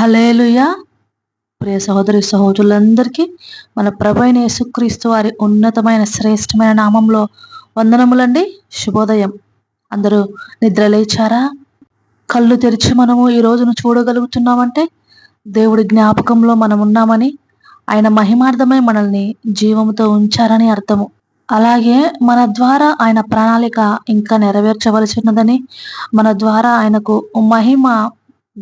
Hallelujah ప్రియ సహోదరి సహోదరులందరికీ మన ప్రభైన యేసుక్రీస్తు వారి ఉన్నతమైన శ్రేష్టమైన నామంలో వందనములండి. శుభోదయం. అందరూ నిద్ర లేచారా? కళ్ళు తెరిచి మనము ఈ రోజును చూడగలుగుతున్నామంటే దేవుడి జ్ఞాపకంలో మనం ఉన్నామని ఆయన మహిమార్థమై మనల్ని జీవముతో ఉంచారని అర్థము. అలాగే మన ద్వారా ఆయన ప్రణాళిక ఇంకా నెరవేర్చవలసి ఉన్నదని మన ద్వారా ఆయనకు మహిమ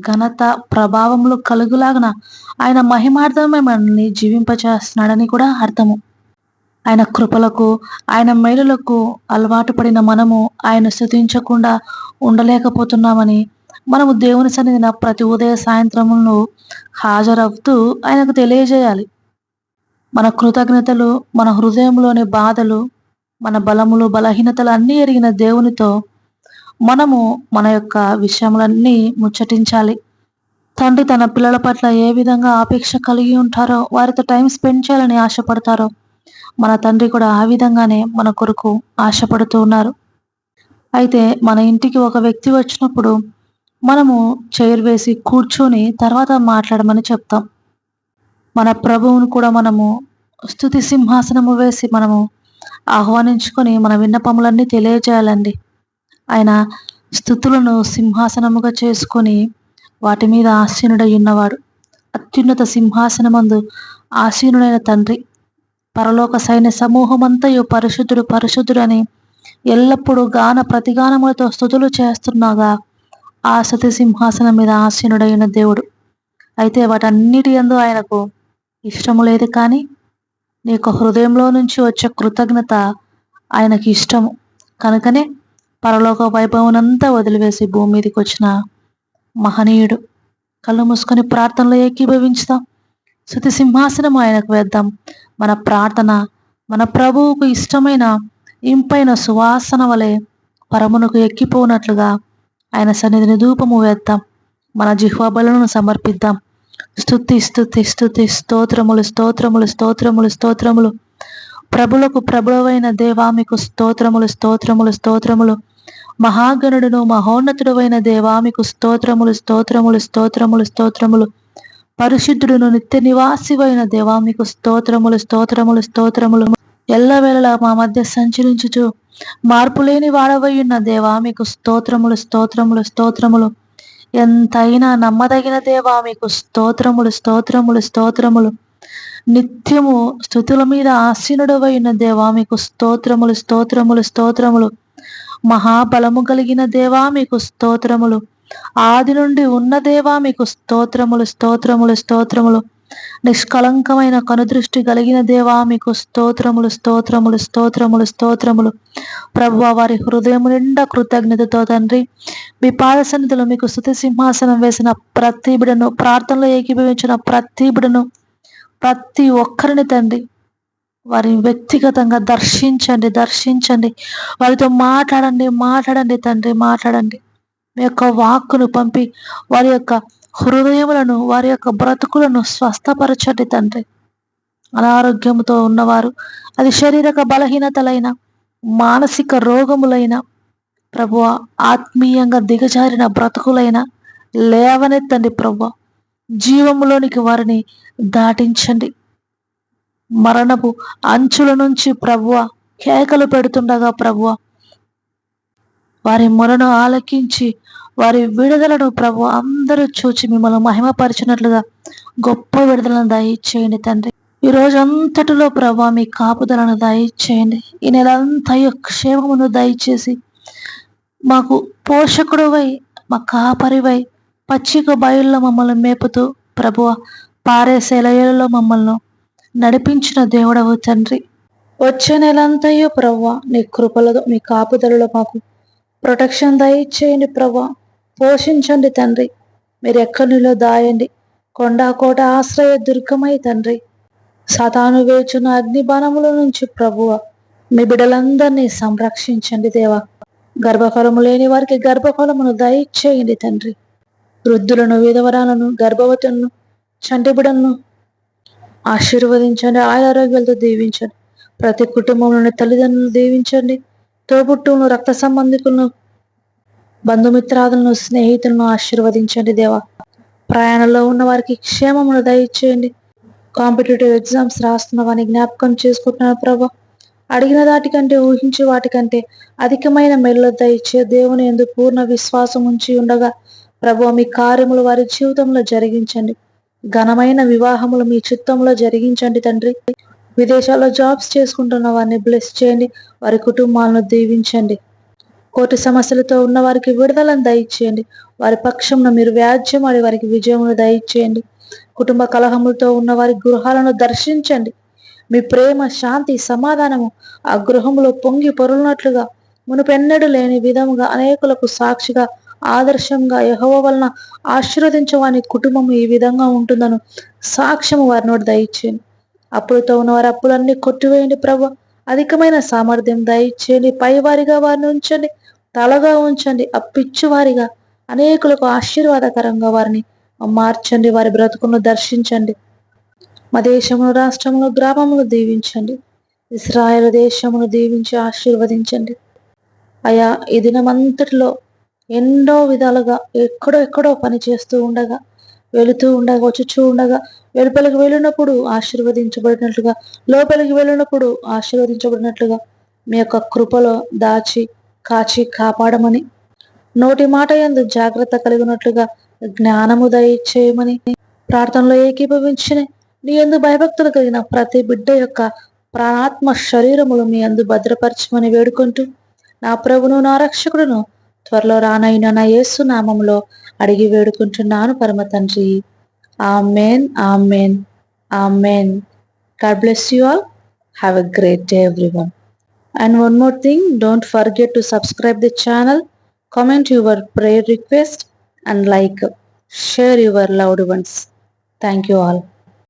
ఘనత ప్రభావములు కలుగులాగన ఆయన మహిమార్థమే మనల్ని జీవింపచేస్తున్నాడని కూడా అర్థము. ఆయన కృపలకు ఆయన మేలులకు అలవాటు పడిన మనము ఆయన స్థుతించకుండా ఉండలేకపోతున్నామని మనము దేవుని సన్నిధిన ప్రతి ఉదయ సాయంత్రములను హాజరవుతూ ఆయనకు తెలియజేయాలి. మన కృతజ్ఞతలు మన హృదయంలోని బాధలు మన బలములు బలహీనతలు అన్నీ ఎరిగిన దేవునితో మనము మన యొక్క విషయములన్నీ ముచ్చటించాలి. తండ్రి తన పిల్లల పట్ల ఏ విధంగా ఆపేక్ష కలిగి ఉంటారో వారితో టైం స్పెండ్ చేయాలని ఆశపడతారో మన తండ్రి కూడా ఆ విధంగానే మన కొరకు ఆశపడుతూ ఉన్నారు. అయితే మన ఇంటికి ఒక వ్యక్తి వచ్చినప్పుడు మనము చైర్ వేసి కూర్చొని తర్వాత మాట్లాడమని చెప్తాం. మన ప్రభువును కూడా మనము స్థుతి సింహాసనము వేసి మనము ఆహ్వానించుకొని మన విన్నపములన్నీ తెలియజేయాలండి. ఆయన స్థుతులను సింహాసనముగా చేసుకొని వాటి మీద ఆసీనుడై ఉన్నవాడు. అత్యున్నత సింహాసనమందు ఆసీనుడైన తండ్రి పరలోక సైన్య సమూహమంతయు పరిశుద్ధుడు పరిశుద్ధుడు అని ఎల్లప్పుడూ గాన ప్రతిగానములతో స్థుతులు చేస్తున్నాగా ఆ సతి సింహాసనం మీద ఆసీనుడైన దేవుడు. అయితే వాటన్నిటి ఎందు ఆయనకు ఇష్టము లేదు కానీ నీకు హృదయంలో నుంచి వచ్చే కృతజ్ఞత ఆయనకి ఇష్టము. కనుకనే పరలోక వైభవనంతా వదిలివేసి భూమి మీదకి వచ్చిన మహనీయుడు. కళ్ళు మూసుకొని ప్రార్థనలో ఏకీభవించుదాం. శృతి సింహాసనం ఆయనకు వేద్దాం. మన ప్రార్థన మన ప్రభువుకు ఇష్టమైన ఇంపైన సువాసన వలె పరమునకు ఎక్కిపోనట్లుగా ఆయన సన్నిధిని ధూపము వేద్దాం. మన జిహ్వాబలను సమర్పిద్దాం. స్థుతి స్థుతి స్థుతి స్తోత్రములు స్తోత్రములు స్తోత్రములు స్తోత్రములు. ప్రభులకు ప్రభువైన దేవా మీకు స్తోత్రములు స్తోత్రములు స్తోత్రములు. మహాగణుడును మహోన్నతుడైన దేవా మీకు స్తోత్రములు స్తోత్రములు స్తోత్రములు స్తోత్రములు. పరిశుద్ధుడును నిత్య నివాసివైన దేవా మీకు స్తోత్రములు స్తోత్రములు స్తోత్రములు. ఎల్లవేళలా మా మధ్య సంచరించుచు మార్పులేని వాడవయ్యున్న దేవా మీకు స్తోత్రములు స్తోత్రములు స్తోత్రములు. ఎంతైనా నమ్మదగిన దేవా మీకు స్తోత్రములు స్తోత్రములు స్తోత్రములు. నిత్యము స్థుతుల మీద ఆసీనుడవైన దేవా మీకు స్తోత్రములు స్తోత్రములు స్తోత్రములు. మహాబలము కలిగిన దేవా మీకు స్తోత్రములు. ఆది నుండి ఉన్న దేవా మీకు స్తోత్రములు స్తోత్రములు స్తోత్రములు. నిష్కలంకమైన కనుదృష్టి కలిగిన దేవా మీకు స్తోత్రములు స్తోత్రములు స్తోత్రములు స్తోత్రములు. ప్రభు వారి హృదయం నిండా కృతజ్ఞతతో తండ్రి. మీ పాద సన్నిధిలో మీకు స్థుతి సింహాసనం వేసిన ప్రతి బిడను ప్రార్థనలో ఏకీభవించిన ప్రతి బిడను ప్రతి ఒక్కరిని తండ్రి వారిని వ్యక్తిగతంగా దర్శించండి దర్శించండి. వారితో మాట్లాడండి మాట్లాడండి తండ్రి మాట్లాడండి. మీ యొక్క వాక్కును పంపి వారి యొక్క హృదయములను వారి యొక్క బ్రతుకులను స్వస్థపరచండి తండ్రి. అనారోగ్యంతో ఉన్నవారు అది శారీరక బలహీనతలైన మానసిక రోగములైన ప్రభు ఆత్మీయంగా దిగజారిన బ్రతుకులైన లేవనెత్తండి ప్రభు. జీవములోనికి వారిని దాటించండి. మరణపు అంచుల నుంచి ప్రభువ కేకలు పెడుతుండగా ప్రభువ వారి మొరను ఆలకించి వారి విడుదలను ప్రభు అందరూ చూచి మిమ్మల్ని మహిమపరిచినట్లుగా గొప్ప విడుదలను దయచేయండి తండ్రి. ఈ రోజు అంతటిలో ప్రభు మీ కాపుదలను దయచేయండి. ఈ నెల అంతయు క్షేమమును దయచేసి మాకు పోషకుడువై మా కాపరివై పచ్చిక బయల్లో మమ్మల్ని మేపుతూ ప్రభువ పారే సెలయలలో మమ్మల్ని నడిపించిన దేవుడవు తండ్రి. వచ్చే నెలంతయో ప్రవ్వ నీ కృపలతో మీ కాపుదలలో మాకు ప్రొటెక్షన్ దయచేయండి ప్రవ్వ పోషించండి తండ్రి. మీరు ఎక్కడిలో దాయండి కొండాకోట ఆశ్రయ దుర్గమై తండ్రి. సతాను వేచున్న అగ్నిబాణముల నుంచి ప్రభువ మీ బిడలందరినీ సంరక్షించండి దేవా. గర్భఫలము లేని వారికి గర్భఫలమును దయచేయండి తండ్రి. వృద్ధులను విధవరాలను గర్భవతులను చంటిబిడలను ఆశీర్వదించండి ఆశీర్వదించండి ఆరోగ్యాలతో దీవించండి. ప్రతి కుటుంబంలోని తల్లిదండ్రులను దీవించండి. తోబుట్టును రక్త సంబంధికులను బంధుమిత్రాదులను స్నేహితులను ఆశీర్వదించండి దేవా. ప్రయాణంలో ఉన్న వారికి క్షేమమును దయచేయండి. కాంపిటేటివ్ ఎగ్జామ్స్ రాస్తున్న వారిని జ్ఞాపకం చేసుకుంటున్నాను ప్రభా. అడిగిన దాటికంటే ఊహించే వాటికంటే అధికమైన మెల్ల దయచే దేవుని ఎందుకు పూర్ణ విశ్వాసం ఉంచి ఉండగా ప్రభు మీ కార్యములు వారి జీవితంలో జరిగించండి. ఘనమైన వివాహములు మీ చిత్తంలో జరిగించండి తండ్రి. విదేశాల్లో జాబ్స్ చేసుకుంటున్న వారిని బ్లెస్ చేయండి. వారి కుటుంబాలను దీవించండి. కోటి సమస్యలతో ఉన్న వారికి విడుదలను దయచేయండి. వారి పక్షంలో మీరు వ్యాజ్యమాడి వారికి విజయమును దయచేయండి. కుటుంబ కలహములతో ఉన్న వారి గృహాలను దర్శించండి. మీ ప్రేమ శాంతి సమాధానము ఆ గృహంలో పొంగి పొరులునట్లుగా మునుపెన్నడు లేని విధముగా అనేకులకు సాక్షిగా ఆదర్శంగా యహోవ వలన ఆశీర్వదించవాని కుటుంబం ఈ విధంగా ఉంటుందను. సాక్ష్యము వారి నోటి దయచేయండి అప్పులతో ఉన్న వారి అప్పులన్నీ కొట్టివేయండి ప్రభు. అధికమైన సామర్థ్యం దయచేయండి. పైవారిగా వారిని ఉంచండి. తలగా ఉంచండి. అప్పిచ్చువారిగా. అనేకులకు ఆశీర్వాదకరంగా వారిని మార్చండి. వారి బ్రతుకును దర్శించండి. మా దేశమును రాష్ట్రమును గ్రామమును దీవించండి. ఇస్రాయల్ దేశమును దీవించి ఆశీర్వదించండి. అయా ఈ దినమంతటిలో ఎన్నో విధాలుగా ఎక్కడో ఎక్కడో పని చేస్తూ ఉండగా వెళుతూ ఉండగా వచ్చుచూ ఉండగా వెలుపలికి వెళ్ళినప్పుడు ఆశీర్వదించబడినట్లుగా లోపలికి వెళ్ళినప్పుడు ఆశీర్వదించబడినట్లుగా మీ యొక్క కృపలో దాచి కాచి కాపాడమని నోటి మాట ఎందు జాగ్రత్త కలిగినట్లుగా జ్ఞానము దయచేయమని ప్రార్థనలో ఏకీభవించిన నీ ఎందు భయభక్తులు కలిగిన ప్రతి బిడ్డ యొక్క ప్రాణాత్మ శరీరములు మీ అందు భద్రపరచమని వేడుకుంటూ నా ప్రభును నా రక్షకుడును త్వరలో రానైనా నా యేసు నామంలో అడిగి వేడుకుంటున్నాను పరమ తండ్రి. Amen amen amen. God bless you all. Have a great day everyone. And one more thing don't forget to subscribe the channel comment your prayer request and like share your loved ones. Thank you all.